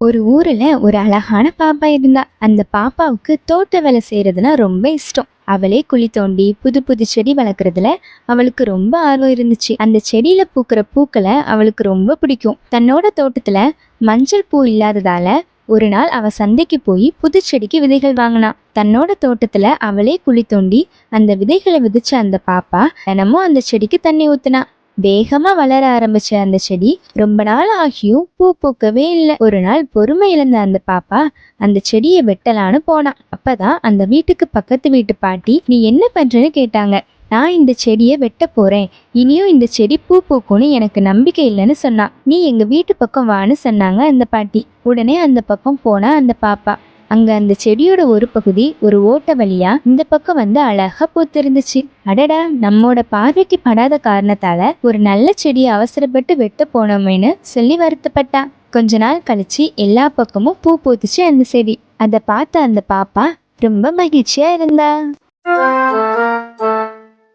ஒரு ஊரில் ஒரு அழகான பாப்பா இருந்தா அந்த பாப்பாவுக்கு தோட்ட வேலை செய்கிறதுனா ரொம்ப இஷ்டம். அவளே குழி தோண்டி புது புது செடி வளர்க்குறதுல அவளுக்கு ரொம்ப ஆர்வம் இருந்துச்சு. அந்த செடியில் பூக்கிற பூக்களை அவளுக்கு ரொம்ப பிடிக்கும். தன்னோட தோட்டத்தில் மஞ்சள் பூ இல்லாததால ஒரு நாள் அவள் சந்தைக்கு போய் புது செடிக்கு விதைகள் வாங்கினா. தன்னோட தோட்டத்தில் அவளே குழி தோண்டி அந்த விதைகளை விதைச்ச அந்த பாப்பா தினமும் அந்த செடிக்கு தண்ணி ஊற்றுனா வேகமா வளர ஆரம்பிச்ச அந்த செடி ரொம்ப நாள் ஆகியும் பூ பூக்கவே இல்லை. ஒரு நாள் பொறுமை இழந்த அந்த பாப்பா அந்த செடியை வெட்டலான்னு போனான் அப்பதான் அந்த வீட்டுக்கு பக்கத்து வீட்டு பாட்டி நீ என்ன பண்றேன்னு கேட்டாங்க. நான் இந்த செடியை வெட்ட போறேன். இனியும் இந்த செடி பூ பூக்கும்னு எனக்கு நம்பிக்கை இல்லைன்னு சொன்னா. நீ எங்க வீட்டு பக்கம் வான்னு சொன்னாங்க அந்த பாட்டி. உடனே அந்த பக்கம் போனா அந்த பாப்பா. அங்க அந்த செடியோட ஒரு பகுதி ஒரு ஓட்ட வழியா இந்த பக்கம் வந்து அழகா பூத்திருந்துச்சு. அடடா நம்மோட பார்வைக்கு படாத காரணத்தால ஒரு நல்ல செடியை அவசரப்பட்டு வெட்ட போனோமேன்னு சொல்லி வருத்தப்பட்டா. கொஞ்ச நாள் கழிச்சு எல்லா பக்கமும் பூ பூத்துச்சு அந்த செடி. அதை பார்த்த அந்த பாப்பா ரொம்ப மகிழ்ச்சியா இருந்தா.